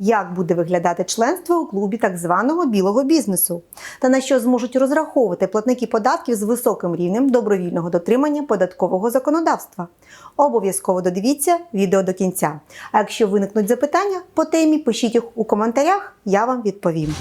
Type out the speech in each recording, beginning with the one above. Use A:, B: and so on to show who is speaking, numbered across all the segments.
A: Як буде виглядати членство у клубі так званого білого бізнесу, та на що зможуть розраховувати платники податків з високим рівнем добровільного дотримання податкового законодавства? Обов'язково додивіться відео до кінця. А якщо виникнуть запитання по темі, пишіть їх у коментарях, я вам відповім.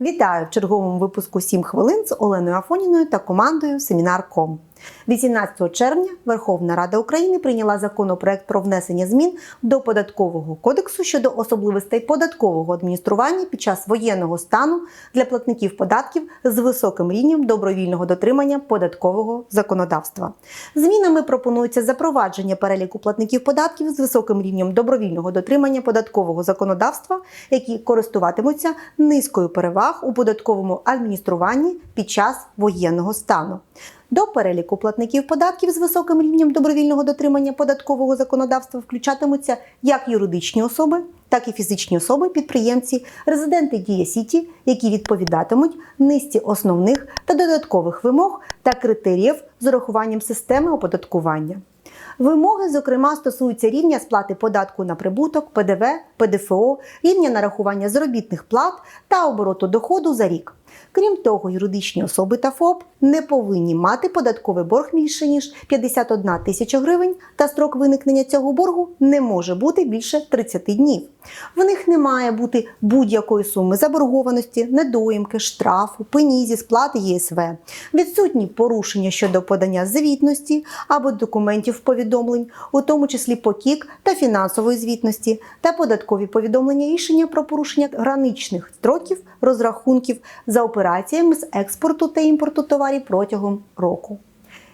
A: Вітаю в черговому випуску «7 хвилин з Оленою Афоніною та командою Семінар.ком. 18 червня Верховна Рада України прийняла законопроект про внесення змін до податкового кодексу щодо особливостей податкового адміністрування під час воєнного стану для платників податків з високим рівнем добровільного дотримання податкового законодавства. Змінами пропонується запровадження переліку платників податків з високим рівнем добровільного дотримання податкового законодавства, які користуватимуться низкою переваг у податковому адмініструванні під час воєнного стану. До переліку платників податків з високим рівнем добровільного дотримання податкового законодавства включатимуться як юридичні особи, так і фізичні особи, підприємці, резиденти Дія Сіті, які відповідатимуть низці основних та додаткових вимог та критеріїв з урахуванням системи оподаткування. Вимоги, зокрема, стосуються рівня сплати податку на прибуток, ПДВ, ПДФО, рівня нарахування заробітних плат та обороту доходу за рік. Крім того, юридичні особи та ФОП не повинні мати податковий борг більше ніж 51 тисяча гривень, та строк виникнення цього боргу не може бути більше 30 днів. В них не має бути будь-якої суми заборгованості, недоїмки, штрафу, пені зі сплати ЄСВ, відсутні порушення щодо подання звітності або документів повідомлень, у тому числі покік та фінансової звітності, та податкові повідомлення рішення про порушення граничних строків розрахунків за операціями з експорту та імпорту товарів протягом року.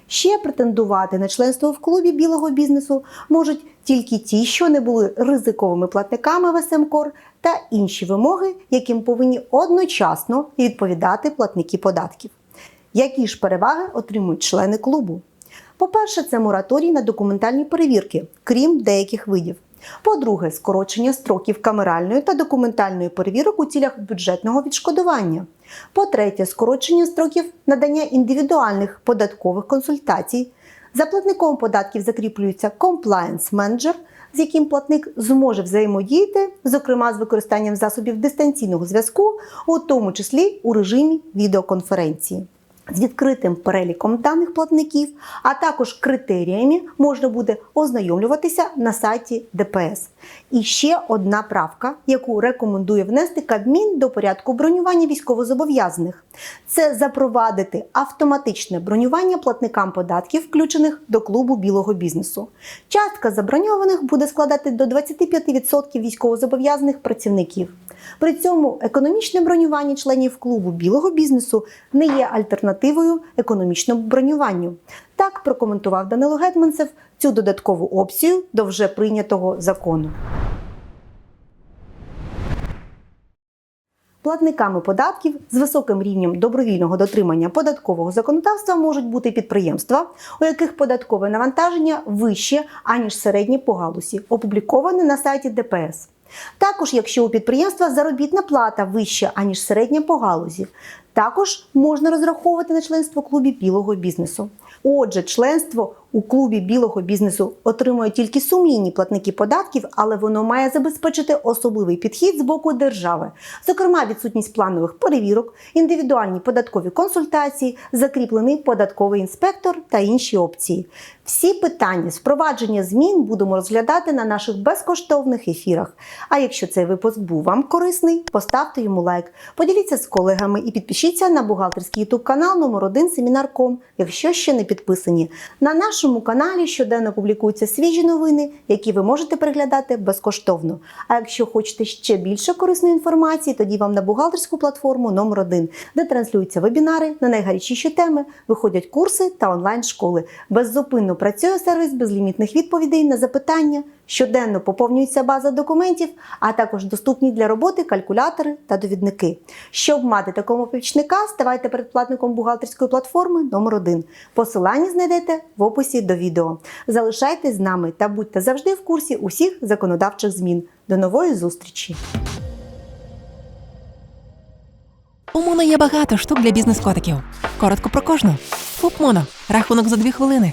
A: Ще претендувати на членство в клубі білого бізнесу можуть тільки ті, що не були ризиковими платниками в СМКОР, та інші вимоги, яким повинні одночасно відповідати платники податків. Які ж переваги отримують члени клубу? По-перше, це мораторій на документальні перевірки, крім деяких видів. По-друге, скорочення строків камеральної та документальної перевірок у цілях бюджетного відшкодування. По-третє, скорочення строків надання індивідуальних податкових консультацій. За платником податків закріплюється комплаєнс менеджер, з яким платник зможе взаємодіяти, зокрема з використанням засобів дистанційного зв'язку, у тому числі у режимі відеоконференції. З відкритим переліком даних платників, а також критеріями можна буде ознайомлюватися на сайті ДПС. І ще одна правка, яку рекомендує внести Кабмін до порядку бронювання військовозобов'язаних. Це запровадити автоматичне бронювання платникам податків, включених до клубу білого бізнесу. Частка заброньованих буде складати до 25% військовозобов'язаних працівників. При цьому економічне бронювання членів клубу білого бізнесу не є альтернативою економічному бронюванню. Так прокоментував Данило Гетманцев цю додаткову опцію до вже прийнятого закону. Платниками податків з високим рівнем добровільного дотримання податкового законодавства можуть бути підприємства, у яких податкове навантаження вище аніж середнє по галузі, опубліковане на сайті ДПС. Також, якщо у підприємства заробітна плата вища аніж середня по галузі, також можна розраховувати на членство клубі білого бізнесу. Отже, членство у клубі білого бізнесу отримують тільки сумлінні платники податків, але воно має забезпечити особливий підхід з боку держави, зокрема відсутність планових перевірок, індивідуальні податкові консультації, закріплений податковий інспектор та інші опції. Всі питання з впровадження змін будемо розглядати на наших безкоштовних ефірах. А якщо цей випуск був вам корисний, поставте йому лайк, поділіться з колегами і підпишіться на бухгалтерський ютуб канал номер 1 Семінар.ком, якщо ще не підписані. На нашому каналі щоденно публікуються свіжі новини, які ви можете переглядати безкоштовно. А якщо хочете ще більше корисної інформації, тоді вам на бухгалтерську платформу номер 1 де транслюються вебінари на найгарячіші теми, виходять курси та онлайн-школи. Беззупинно працює сервіс безлімітних відповідей на запитання. Щоденно поповнюється база документів, а також доступні для роботи калькулятори та довідники. Щоб мати такого помічника, ставайте передплатником бухгалтерської платформи номер 1 Посилання знайдете в описі до відео. Залишайтесь з нами та будьте завжди в курсі усіх законодавчих змін. До нової зустрічі!
B: У Муно є багато штук для бізнес-котиків. Коротко про кожну. ФОП Моно. Рахунок за дві хвилини.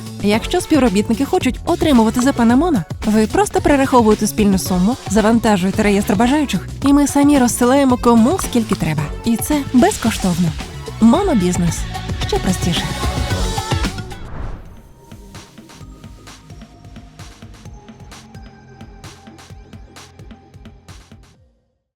B: Якщо співробітники хочуть отримувати ЗП на моно, ви просто перераховуєте спільну суму, завантажуєте реєстр бажаючих, і ми самі розсилаємо кому скільки треба. І це безкоштовно. Монобізнес ще простіше.